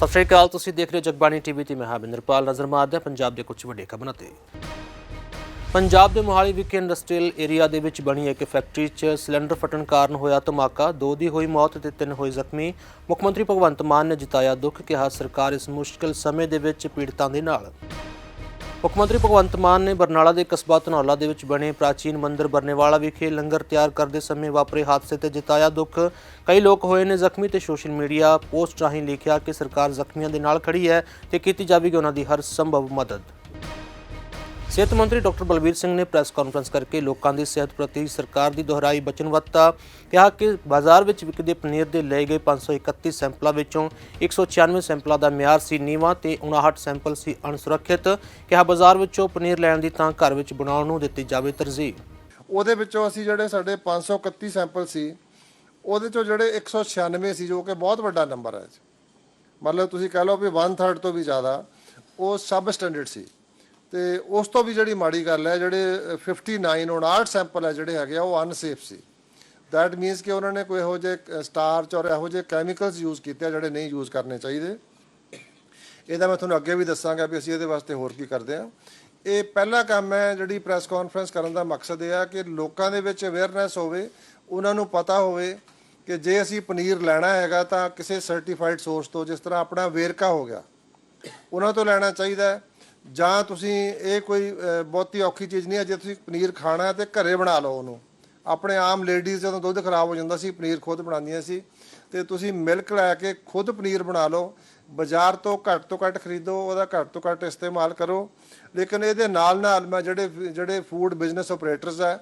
ਸਤਿ ਸ਼੍ਰੀ ਅਕਾਲ, ਤੁਸੀਂ ਦੇਖ ਰਹੇ ਹੋ ਜਗਬਾਣੀ ਟੀਵੀ ਤੇ ਮੈਂ ਹਾਂ ਬਿੰਦਰਪਾਲ ਨਜ਼ਰ ਮਾਰਦੇ ਪੰਜਾਬ ਦੇ ਕੁਝ ਵੱਡੇ ਖਬਰਾਂ ਤੇ। ਪੰਜਾਬ ਦੇ ਮੋਹਾਲੀ ਵਿਖੇ ਇੰਡਸਟਰੀਅਲ ਏਰੀਆ ਦੇ ਵਿੱਚ ਬਣੀ ਇੱਕ ਫੈਕਟਰੀ 'ਚ ਸਿਲੰਡਰ ਫਟਣ ਕਾਰਨ ਹੋਇਆ ਧਮਾਕਾ। ਦੋ ਦੀ ਹੋਈ ਮੌਤ ਤੇ ਤਿੰਨ ਹੋਏ ਜ਼ਖਮੀ। ਮੁੱਖ ਮੰਤਰੀ ਭਗਵੰਤ ਮਾਨ ਨੇ ਜਤਾਇਆ ਦੁੱਖ, ਕਿਹਾ ਸਰਕਾਰ ਇਸ ਮੁਸ਼ਕਲ ਸਮੇਂ ਦੇ ਵਿੱਚ ਪੀੜਤਾਂ ਦੇ ਨਾਲ। ਮੁੱਖ ਮੰਤਰੀ ਭਗਵੰਤ ਮਾਨ ਨੇ ਬਰਨਾਲਾ ਦੇ ਕਸਬਾ ਧਨੌਲਾ ਦੇ ਵਿੱਚ ਬਣੇ ਪ੍ਰਾਚੀਨ ਮੰਦਿਰ ਬਰਨੇਵਾਲਾ ਵਿਖੇ ਲੰਗਰ ਤਿਆਰ ਕਰਦੇ ਸਮੇਂ ਵਾਪਰੇ ਹਾਦਸੇ ਤੇ ਜਿਤਾਇਆ ਦੁੱਖ। ਕਈ ਲੋਕ ਹੋਏ ਨੇ ਜ਼ਖਮੀ ਤੇ ਸੋਸ਼ਲ ਮੀਡੀਆ ਪੋਸਟ ਰਾਹੀਂ ਲਿਖਿਆ ਕਿ ਸਰਕਾਰ ਜ਼ਖਮੀਆਂ ਦੇ ਨਾਲ ਖੜੀ ਹੈ ਤੇ ਕੀਤੀ ਜਾਵੇਗੀ ਉਹਨਾਂ ਦੀ ਹਰ ਸੰਭਵ ਮਦਦ। ਸਿਹਤ ਮੰਤਰੀ ਡਾਕਟਰ ਬਲਬੀਰ ਸਿੰਘ ਨੇ ਪ੍ਰੈਸ ਕਾਨਫਰੰਸ ਕਰਕੇ ਲੋਕਾਂ ਦੀ ਸਿਹਤ ਪ੍ਰਤੀ ਸਰਕਾਰ ਦੀ ਦੁਹਰਾਈ ਵਚਨਬੱਧਤਾ ਕਿਹਾ ਕਿ ਬਾਜ਼ਾਰ ਵਿੱਚ ਵਿਕਦੇ ਪਨੀਰ ਦੇ ਲਏ ਗਏ 531 ਸੈਂਪਲਾਂ ਵਿੱਚੋਂ 196 ਸੈਂਪਲਾਂ ਦਾ ਮਿਆਰ ਸੀ ਨੀਵਾਂ ਤੇ 59 ਸੈਂਪਲ ਸੀ ਅਣਸੁਰੱਖਿਅਤ। ਕਿਹਾ ਬਾਜ਼ਾਰ ਵਿੱਚੋਂ ਪਨੀਰ ਲੈਣ ਦੀ ਤਾਂ ਘਰ ਵਿੱਚ ਬਣਾਉਣ ਨੂੰ ਦਿੱਤੀ ਜਾਵੇ ਤਰਜੀਹ। ਉਹਦੇ ਵਿੱਚੋਂ ਅਸੀਂ ਜਿਹੜੇ ਸਾਡੇ 531 ਸੈਂਪਲ ਸੀ, ਉਹਦੇ ਚੋਂ ਜਿਹੜੇ 196 ਸੀ ਜੋ ਕਿ ਬਹੁਤ ਵੱਡਾ ਨੰਬਰ ਹੈ ਮਤਲਬ ਤੁਸੀਂ ਕਹਿ ਲਓ ਵੀ 1/3 ਤੋਂ ਵੀ ਜ਼ਿਆਦਾ, ਉਹ ਸਬ ਸਟੈਂਡਰਡ ਸੀ। ਤੇ ਉਸ ਤੋਂ ਵੀ ਜਿਹੜੀ ਮਾੜੀ ਗੱਲ ਹੈ, ਜਿਹੜੇ 59 59 ਸੈਂਪਲ ਹੈ ਜਿਹੜੇ ਹੈਗੇ ਆ, ਉਹ ਅਨਸੇਫ ਸੀ। ਦੈਟ ਮੀਨਸ ਕਿ ਉਹਨਾਂ ਨੇ ਕੋਈ ਇਹੋ ਜਿਹੇ ਸਟਾਰਚ ਔਰ ਇਹੋ ਜਿਹੇ ਕੈਮੀਕਲਸ ਯੂਜ਼ ਕੀਤੇ ਆ ਜਿਹੜੇ ਨਹੀਂ ਯੂਜ਼ ਕਰਨੇ ਚਾਹੀਦੇ। ਇਹਦਾ ਮੈਂ ਤੁਹਾਨੂੰ ਅੱਗੇ ਵੀ ਦੱਸਾਂਗਾ ਵੀ ਅਸੀਂ ਇਹਦੇ ਵਾਸਤੇ ਹੋਰ ਕੀ ਕਰਦੇ ਹਾਂ ਇਹ ਪਹਿਲਾ ਕੰਮ ਹੈ ਜਿਹੜੀ ਪ੍ਰੈਸ ਕਾਨਫਰੰਸ ਕਰਨ ਦਾ ਮਕਸਦ ਇਹ ਆ ਕਿ ਲੋਕਾਂ ਦੇ ਵਿੱਚ ਅਵੇਅਰਨੈਸ ਹੋਵੇ, ਉਹਨਾਂ ਨੂੰ ਪਤਾ ਹੋਵੇ ਕਿ ਜੇ ਅਸੀਂ ਪਨੀਰ ਲੈਣਾ ਹੈਗਾ ਤਾਂ ਕਿਸੇ ਸਰਟੀਫਾਈਡ ਸੋਰਸ ਤੋਂ ਜਿਸ ਤਰ੍ਹਾਂ ਆਪਣਾ ਵੇਰਕਾ ਹੋ ਗਿਆ, ਉਹਨਾਂ ਤੋਂ ਲੈਣਾ ਚਾਹੀਦਾ ਹੈ। ਜਾਂ ਤੁਸੀਂ ਇਹ ਕੋਈ ਬਹੁਤੀ ਔਖੀ ਚੀਜ਼ ਨਹੀਂ ਹੈ, ਜੇ ਤੁਸੀਂ ਪਨੀਰ ਖਾਣਾ ਹੈ ਤੇ ਘਰੇ ਬਣਾ ਲਓ ਉਹਨੂੰ। ਆਪਣੇ ਆਮ ਲੇਡੀਜ਼ ਜਦੋਂ ਦੁੱਧ ਖਰਾਬ ਹੋ ਜਾਂਦਾ ਸੀ, ਪਨੀਰ ਖੁਦ ਬਣਾਉਂਦੀਆਂ ਸੀ, ਤੇ ਤੁਸੀਂ ਮਿਲਕ ਲੈ ਕੇ ਖੁਦ ਪਨੀਰ ਬਣਾ ਲਓ। ਬਾਜ਼ਾਰ ਤੋਂ ਘੱਟ ਤੋਂ ਘੱਟ ਖਰੀਦੋ, ਉਹਦਾ ਘੱਟ ਤੋਂ ਘੱਟ ਇਸਤੇਮਾਲ ਕਰੋ। ਲੇਕਿਨ ਇਹਦੇ ਨਾਲ ਨਾਲ ਮੈਂ ਜਿਹੜੇ ਜਿਹੜੇ ਫੂਡ ਬਿਜ਼ਨਸ ਆਪਰੇਟਰਸ ਹੈ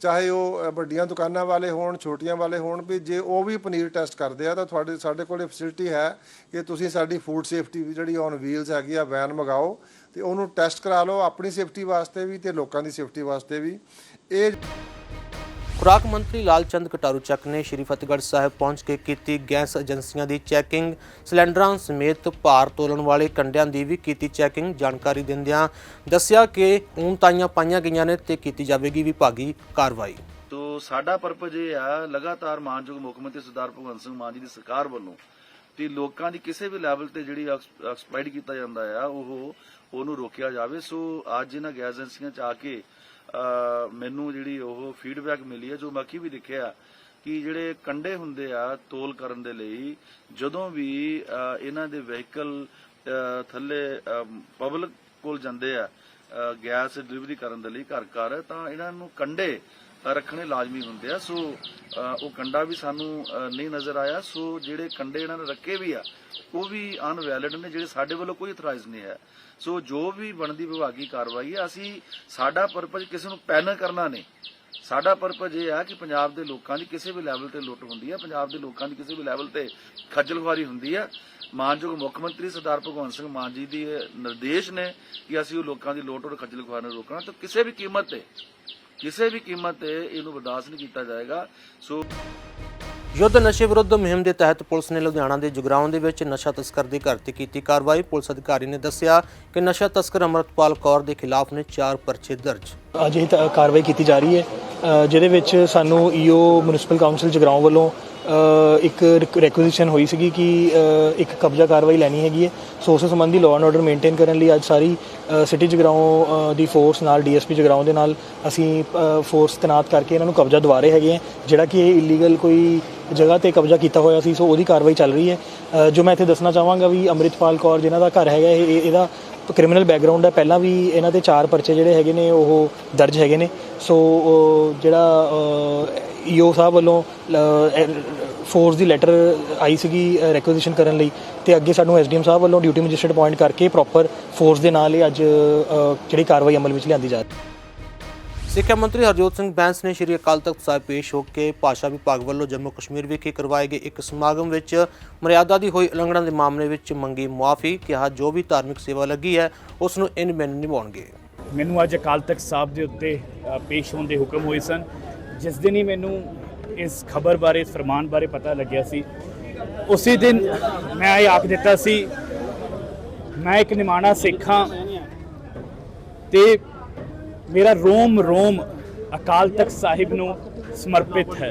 ਚਾਹੇ ਉਹ ਵੱਡੀਆਂ ਦੁਕਾਨਾਂ ਵਾਲੇ ਹੋਣ, ਛੋਟੀਆਂ ਵਾਲੇ ਹੋਣ ਵੀ ਜੇ ਉਹ ਵੀ ਪਨੀਰ ਟੈਸਟ ਕਰਦੇ ਆ ਤਾਂ ਤੁਹਾਡੇ, ਸਾਡੇ ਕੋਲੇ ਫੈਸਿਲਿਟੀ ਹੈ ਕਿ ਤੁਸੀਂ ਸਾਡੀ ਫੂਡ ਸੇਫਟੀ ਜਿਹੜੀ ਔਨ ਵੀਲਸ ਹੈਗੀ ਆ ਵੈਨ ਮੰਗਾਓ ਤੇ ਉਹਨੂੰ ਟੈਸਟ ਕਰਾ ਲਓ ਆਪਣੀ ਸੇਫਟੀ ਵਾਸਤੇ ਵੀ ਤੇ ਲੋਕਾਂ ਦੀ ਸੇਫਟੀ ਵਾਸਤੇ ਵੀ। ਇਹ ਖੁਰਾਕ ਮੰਤਰੀ ਲਾਲਚੰਦ ਕਟਾਰੂ ਚੱਕ ਨੇ ਸ਼੍ਰੀ ਫਤਿਹਗੜ੍ਹ ਸਾਹਿਬ ਪਹੁੰਚ ਕੇ ਕੀਤੀ ਗੈਸ ਏਜੰਸੀਆਂ ਦੀ ਚੈਕਿੰਗ, ਸਿਲੰਡਰਾਂ ਸਮੇਤ ਭਾਰ ਤੋਲਣ ਵਾਲੇ ਕੰਡਿਆਂ ਦੀ ਵੀ ਕੀਤੀ ਚੈਕਿੰਗ। ਜਾਣਕਾਰੀ ਦਿੰਦਿਆਂ ਦੱਸਿਆ ਕਿ ਊਣਤਾਈਆਂ ਪਾਈਆਂ ਗਈਆਂ ਨੇ ਤੇ ਕੀਤੀ ਜਾਵੇਗੀ ਵਿਭਾਗੀ ਕਾਰਵਾਈ। ਤੋ ਸਾਡਾ ਪਰਪਸ ਇਹ ਆ, ਲਗਾਤਾਰ ਮਾਨਯੋਗ ਮੁੱਖ ਮੰਤਰੀ ਸਰਦਾਰ ਭਗਵੰਤ ਸਿੰਘ ਮਾਨ ਜੀ ਦੀ ਸਰਕਾਰ ਵੱਲੋਂ ਕਿ ਲੋਕਾਂ ਦੀ ਕਿਸੇ ਵੀ ਲੈਵਲ ਤੇ ਜਿਹੜੀ ਐਕਸਪਾਇਰ ਕੀਤਾ ਜਾਂਦਾ ਆ, ਉਹ ਉਹਨੂੰ ਰੋਕਿਆ ਜਾਵੇ। ਸੋ ਅੱਜ ਇਹਨਾਂ ਗੈਸ ਏਜੰਸੀਆਂ ਚ ਆ ਕੇ ਮੈਨੂੰ ਜਿਹੜੀ ਉਹ ਫੀਡਬੈਕ ਮਿਲੀ ਹੈ ਜੋ ਬਾਕੀ ਵੀ ਦੇਖਿਆ ਕਿ ਜਿਹੜੇ ਕੰਡੇ ਹੁੰਦੇ ਆ ਤੋਲ ਕਰਨ ਦੇ ਲਈ ਜਦੋਂ ਵੀ ਅ, ਇਹਨਾਂ ਦੇ ਵਹੀਕਲ ਥੱਲੇ ਪਬਲਿਕ ਕੋਲ ਜਾਂਦੇ ਆ ਗੈਸ ਡਿਲੀਵਰੀ ਕਰਨ ਦੇ ਲਈ ਘਰ ਘਰ ਤਾਂ ਇਹਨਾਂ ਨੂੰ ਕੰਡੇ ਰੱਖਣੇ ਲਾਜ਼ਮੀ ਹੁੰਦੇ ਆ। ਸੋ ਉਹ ਕੰਡਾ ਵੀ ਸਾਨੂੰ ਨਹੀਂ ਨਜ਼ਰ ਆਇਆ। ਸੋ, ਜਿਹੜੇ ਕੰਡੇ ਇਹਨਾਂ ਨੇ ਰੱਖੇ ਵੀ ਆ, ਉਹ ਵੀ ਅਨਵੈਲਿਡ ਨੇ, ਜਿਹੜੇ ਸਾਡੇ ਵੱਲੋਂ ਕੋਈ ਇਤਰਾਜ਼ ਨਹੀਂ ਹੈ। ਸੋ, ਜੋ ਵੀ ਬਣਦੀ ਵਿਭਾਗੀ ਕਾਰਵਾਈ ਹੈ ਅਸੀਂ ਸਾਡਾ ਪਰਪਸ ਕਿਸੇ ਨੂੰ ਪੈਨਲ ਕਰਨਾ ਨਹੀਂ। ਸਾਡਾ ਪਰਪਸ ਇਹ ਆ ਕਿ ਪੰਜਾਬ ਦੇ ਲੋਕਾਂ ਦੀ ਕਿਸੇ ਵੀ ਲੈਵਲ ਤੇ ਲੁੱਟ ਹੁੰਦੀ ਹੈ ਪੰਜਾਬ ਦੇ ਲੋਕਾਂ ਦੀ ਕਿਸੇ ਵੀ ਲੈਵਲ ਤੇ ਖੱਜਲ ਖੁਆਰੀ ਹੁੰਦੀ ਹੈ ਮਾਨਯੋਗ ਮੁੱਖ ਮੰਤਰੀ ਸਰਦਾਰ ਭਗਵੰਤ ਸਿੰਘ ਮਾਨ ਜੀ ਦੇ ਨਿਰਦੇਸ਼ ਨੇ ਕਿ ਅਸੀਂ ਉਹ ਲੋਕਾਂ ਦੀ ਲੁੱਟ ਔਰ ਖੱਜਲ ਖੁਆਰੀ ਨੂੰ ਰੋਕਣਾ, ਤਾਂ ਕਿਸੇ ਵੀ ਕੀਮਤ ਤੇ ਕਿਸੇ ਵੀ ਕੀਮਤ ਤੇ ਇਹਨੂੰ ਬਰਦਾਸ਼ਤ ਨਹੀਂ ਕੀਤਾ ਜਾਏਗਾ। ਸੋ ਯੁੱਧ ਨਸ਼ੇ ਵਿਰੁੱਧ ਮੁਹਿੰਮ ਦੇ ਤਹਿਤ ਪੁਲਿਸ ਨੇ ਲੁਧਿਆਣਾ ਦੇ ਜੁਗਰਾਉਂ ਦੇ ਵਿੱਚ ਨਸ਼ਾ ਤਸਕਰ ਦੇ ਘਰ ਤੇ ਕੀਤੀ ਕਾਰਵਾਈ। ਪੁਲਿਸ ਅਧਿਕਾਰੀ ਨੇ ਦੱਸਿਆ ਕਿ ਨਸ਼ਾ ਤਸਕਰ ਅਮਰਤਪਾਲ ਕੌਰ ਦੇ ਖਿਲਾਫ ਨੇ 4 ਪਰਚੇ ਦਰਜ। ਅੱਜ ਇਹ ਕਾਰਵਾਈ ਕੀਤੀ ਜਾ ਰਹੀ ਹੈ। ਜਿਹਦੇ ਵਿੱਚ ਸਾਨੂੰ ਈਓ ਮਿਊਨਿਸਪਲ ਕਾਉਂਸਲ ਜਗਰਾਉਂ ਵੱਲੋਂ ਇੱਕ ਰਿਕੁਐਜ਼ੀਸ਼ਨ ਹੋਈ ਸੀਗੀ ਕਿ ਇੱਕ ਕਬਜ਼ਾ ਕਾਰਵਾਈ ਲੈਣੀ ਹੈਗੀ ਹੈ। ਸੋ ਉਸ ਸੰਬੰਧੀ ਲਾਅ ਐਂਡ ਆਰਡਰ ਮੇਨਟੇਨ ਕਰਨ ਲਈ ਅੱਜ ਸਾਰੀ ਸਿਟੀ ਜਗਰਾਉਂ ਦੀ ਫੋਰਸ ਨਾਲ ਡੀਐਸਪੀ ਜਗਰਾਉਂ ਦੇ ਨਾਲ ਅਸੀਂ ਫੋਰਸ ਤੈਨਾਤ ਕਰਕੇ ਇਹਨਾਂ ਨੂੰ ਕਬਜ਼ਾ ਦਵਾ ਰਹੇ ਹੈਗੇ ਹਾਂ। ਜਿਹੜਾ ਕਿ ਇਹ ਇਲੀਗਲ ਕੋਈ ਜਗ੍ਹਾ ਤੇ ਕਬਜ਼ਾ ਕੀਤਾ ਹੋਇਆ ਸੀ, ਸੋ ਉਹਦੀ ਕਾਰਵਾਈ ਚੱਲ ਰਹੀ ਹੈ। ਜੋ ਮੈਂ ਇੱਥੇ ਦੱਸਣਾ ਚਾਹਾਂਗਾ ਵੀ ਅੰਮ੍ਰਿਤਪਾਲ ਕੌਰ ਜਿਨ੍ਹਾਂ ਦਾ ਘਰ ਹੈਗਾ, ਇਹ ਇਹਦਾ ਕ੍ਰਿਮੀਨਲ ਬੈਕਗ੍ਰਾਉਂਡ ਹੈ। ਪਹਿਲਾਂ ਵੀ ਇਹਨਾਂ ਦੇ ਚਾਰ ਪਰਚੇ ਜਿਹੜੇ ਹੈਗੇ ਨੇ, ਉਹ ਦਰਜ ਹੈਗੇ ਨੇ। ਸੋ ਜਿਹੜਾ ਈਓ ਸਾਹਿਬ ਵੱਲੋਂ ਫੋਰਸ ਦੀ ਲੈਟਰ ਆਈ ਸੀਗੀ ਰੈਕੁਐਜ਼ੀਸ਼ਨ ਕਰਨ ਲਈ ਤੇ ਅੱਗੇ ਸਾਨੂੰ ਐਸਡੀਐਮ ਸਾਹਿਬ ਵੱਲੋਂ ਡਿਊਟੀ ਮੈਜਿਸਟਰੇਟ ਅਪਾਇੰਟ ਕਰਕੇ ਪ੍ਰੋਪਰ ਫੋਰਸ ਦੇ ਨਾਲ ਹੀ ਅੱਜ ਜਿਹੜੀ ਕਾਰਵਾਈ ਅਮਲ ਵਿੱਚ ਲਿਆਂਦੀ ਜਾ ਰਹੀ ਹੈ। ਸਿੱਖਿਆ ਮੰਤਰੀ ਹਰਜੋਤ ਸਿੰਘ ਬੈਂਸ ਨੇ ਸ਼੍ਰੀ ਅਕਾਲ ਤਖਤ ਸਾਹਿਬ ਪੇਸ਼ ਹੋ ਕੇ ਭਾਸ਼ਾ ਵਿਭਾਗ ਵੱਲੋਂ ਜੰਮੂ ਕਸ਼ਮੀਰ ਵਿਖੇ ਕਰਵਾਏ ਗਏ ਇੱਕ ਸਮਾਗਮ ਵਿੱਚ ਮਰਿਆਦਾ ਦੀ ਹੋਈ ਉਲੰਘਣਾ ਦੇ ਮਾਮਲੇ ਵਿੱਚ ਮੰਗੀ ਮੁਆਫੀ ਕਿਹਾ ਜੋ ਵੀ ਧਾਰਮਿਕ ਸੇਵਾ ਲੱਗੀ ਹੈ ਉਸ ਨੂੰ ਇਨ ਮੈਨ ਨਿਭਾਉਣਗੇ। ਮੈਨੂੰ ਅੱਜ ਅਕਾਲ ਤਖਤ ਸਾਹਿਬ ਦੇ ਉੱਤੇ ਪੇਸ਼ ਹੋਣ ਦੇ ਹੁਕਮ ਹੋਏ ਸਨ। ਜਿਸ ਦਿਨ ਹੀ ਮੈਨੂੰ ਇਸ ਖਬਰ ਬਾਰੇ, ਇਸ ਫਰਮਾਨ ਬਾਰੇ ਪਤਾ ਲੱਗਿਆ ਸੀ, ਉਸੇ ਦਿਨ ਮੈਂ ਇਹ ਆਖ ਦਿੱਤਾ ਸੀ, ਮੈਂ ਇੱਕ ਨਿਮਾਣਾ ਸਿੱਖ ਹਾਂ ਤੇ ਮੇਰਾ ਰੋਮ ਰੋਮ ਅਕਾਲ ਤਖਤ ਸਾਹਿਬ ਨੂੰ ਸਮਰਪਿਤ ਹੈ।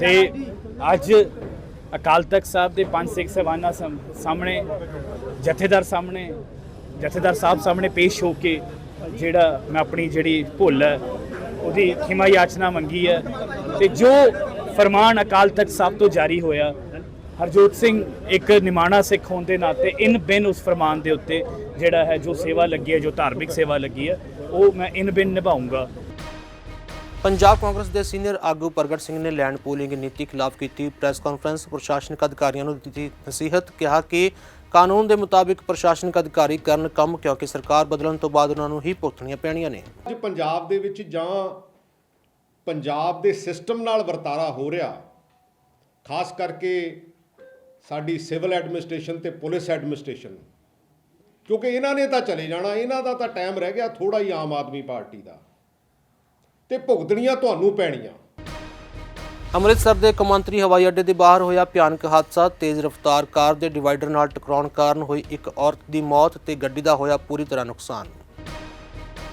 ਤੇ ਅੱਜ ਅਕਾਲ ਤਖਤ ਸਾਹਿਬ ਦੇ ਪੰਜ ਸਿੱਖ ਸਹਿਬਾਨਾਂ ਸਾਹਮਣੇ, ਜਥੇਦਾਰ ਸਾਹਮਣੇ, ਜਥੇਦਾਰ ਸਾਹਿਬ ਸਾਹਮਣੇ ਪੇਸ਼ ਹੋ ਕੇ ਜਿਹੜਾ ਮੈਂ ਆਪਣੀ ਜਿਹੜੀ ਭੁੱਲ ਹੈ ਉਹਦੀ ਖਿਮਾ ਯਾਚਨਾ ਮੰਗੀ ਹੈ ਤੇ ਜੋ ਫਰਮਾਨ ਅਕਾਲ ਤਖਤ ਸਾਹਿਬ ਤੋਂ ਜਾਰੀ ਹੋਇਆ, ਹਰਜੋਤ ਸਿੰਘ ਇੱਕ ਨਿਮਾਣਾ ਸਿੱਖ ਹੋਣ ਦੇ ਨਾਤੇ ਇਨ ਬਿਨ ਉਸ ਫਰਮਾਨ ਦੇ ਉੱਤੇ ਜਿਹੜਾ ਹੈ ਜੋ ਸੇਵਾ ਲੱਗੀ ਹੈ, ਜੋ ਧਾਰਮਿਕ ਸੇਵਾ ਲੱਗੀ ਹੈ, ਉਹ ਮੈਂ ਇਨ ਬਿਨ ਨਿਭਾਉਂਗਾ ਪੰਜਾਬ ਕਾਂਗਰਸ ਦੇ ਸੀਨੀਅਰ ਆਗੂ ਪ੍ਰਗਟ ਸਿੰਘ ਨੇ ਲੈਂਡ ਪੂਲਿੰਗ ਨੀਤੀ ਖਿਲਾਫ ਕੀਤੀ। ਪ੍ਰੈਸ ਕਾਨਫਰੰਸ ਪ੍ਰਸ਼ਾਸਨਿਕ ਅਧਿਕਾਰੀਆਂ ਨੂੰ ਦਿੱਤੀ ਨਸੀਹਤ, ਕਿਹਾ ਕਿ ਕਾਨੂੰਨ ਦੇ ਮੁਤਾਬਿਕ ਪ੍ਰਸ਼ਾਸਨਿਕ ਅਧਿਕਾਰੀ ਕਰਨ ਕੰਮ, ਕਿਉਂਕਿ ਸਰਕਾਰ ਬਦਲਣ ਤੋਂ ਬਾਅਦ ਉਹਨਾਂ ਨੂੰ ਹੀ ਭੁਗਤਣੀਆਂ ਪੈਣੀਆਂ ਨੇ। ਅੱਜ ਪੰਜਾਬ ਦੇ ਵਿੱਚ ਜਾਂ ਪੰਜਾਬ ਦੇ ਸਿਸਟਮ ਨਾਲ ਵਰਤਾਰਾ ਹੋ ਰਿਹਾ, ਖਾਸ ਕਰਕੇ ਸਾਡੀ ਸਿਵਲ ਐਡਮਿਨਿਸਟ੍ਰੇਸ਼ਨ ਤੇ ਪੁਲਿਸ ਐਡਮਿਨਿਸਟ੍ਰੇਸ਼ਨ, ਕਿਉਂਕਿ ਇਹਨਾਂ ਨੇ ਤਾਂ ਚਲੇ ਜਾਣਾ, ਇਹਨਾਂ ਦਾ ਤਾਂ ਟਾਈਮ ਰਹਿ ਗਿਆ ਥੋੜਾ ਹੀ ਆਮ ਆਦਮੀ ਪਾਰਟੀ ਦਾ। ਤੇ ਭੁਗਤਣੀਆਂ ਤੁਹਾਨੂੰ ਪੈਣੀਆਂ। ਅੰਮ੍ਰਿਤਸਰ ਦੇ ਕੌਮਾਂਤਰੀ ਹਵਾਈ ਅੱਡੇ ਦੇ ਬਾਹਰ ਹੋਇਆ ਭਿਆਨਕ ਹਾਦਸਾ। ਤੇਜ਼ ਰਫ਼ਤਾਰ ਕਾਰ ਦੇ ਡਿਵਾਈਡਰ ਨਾਲ ਟਕਰਾਉਣ ਕਾਰਨ ਹੋਈ ਇੱਕ ਔਰਤ ਦੀ ਮੌਤ ਤੇ ਗੱਡੀ ਦਾ ਹੋਇਆ ਪੂਰੀ ਤਰ੍ਹਾਂ ਨੁਕਸਾਨ।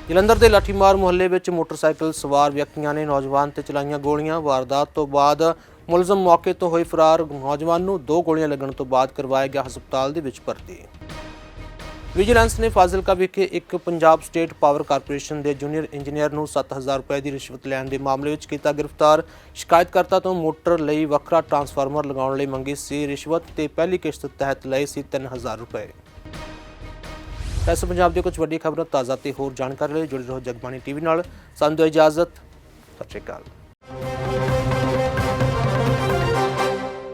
ਜਲੰਧਰ ਦੇ ਲਾਠੀਮਾਰ ਮੁਹੱਲੇ ਵਿੱਚ ਮੋਟਰਸਾਈਕਲ ਸਵਾਰ ਵਿਅਕਤੀਆਂ ਨੇ ਨੌਜਵਾਨ ਤੇ ਚਲਾਈਆਂ ਗੋਲੀਆਂ। ਵਾਰਦਾਤ ਤੋਂ ਬਾਅਦ ਮੁਲਜ਼ਮ ਮੌਕੇ ਤੋਂ ਹੋਏ ਫਰਾਰ। ਨੌਜਵਾਨ ਨੂੰ ਦੋ ਗੋਲੀਆਂ ਲੱਗਣ ਤੋਂ ਬਾਅਦ ਕਰਵਾਇਆ ਗਿਆ ਹਸਪਤਾਲ ਦੇ ਵਿੱਚ ਭਰਤੀ। ਵਿਜੀਲੈਂਸ ਨੇ ਫਾਜ਼ਿਲਕਾ ਵਿਖੇ ਇੱਕ ਪੰਜਾਬ ਸਟੇਟ ਪਾਵਰ ਕਾਰਪੋਰੇਸ਼ਨ ਦੇ ਜੂਨੀਅਰ ਇੰਜੀਨੀਅਰ ਨੂੰ 7000 ਰੁਪਏ ਦੀ ਰਿਸ਼ਵਤ ਲੈਣ ਦੇ ਮਾਮਲੇ ਵਿੱਚ ਕੀਤਾ ਗ੍ਰਿਫਤਾਰ। ਸ਼ਿਕਾਇਤਕਰਤਾ ਤੋਂ ਮੋਟਰ ਲਈ ਵੱਖਰਾ ਟਰਾਂਸਫਾਰਮਰ ਲਗਾਉਣ ਲਈ ਮੰਗੀ ਸੀ ਰਿਸ਼ਵਤ ਤੇ ਪਹਿਲੀ ਕਿਸ਼ਤ ਤਹਿਤ ਲਏ ਸੀ 3000 ਰੁਪਏ। ਐਸ ਪੰਜਾਬ ਦੇ ਕੁਝ ਵੱਡੀ ਖਬਰਾਂ ਤਾਜ਼ਾ ਤੇ ਹੋਰ ਜਾਣਕਾਰੀ ਲਈ ਜੁੜੇ ਰਹੋ ਜਗਬਾਣੀ ਟੀਵੀ ਨਾਲ। ਸਾਨੂੰ ਦਿਓ ਇਜਾਜ਼ਤ। ਸਤਿ ਸ਼੍ਰੀ ਅਕਾਲ।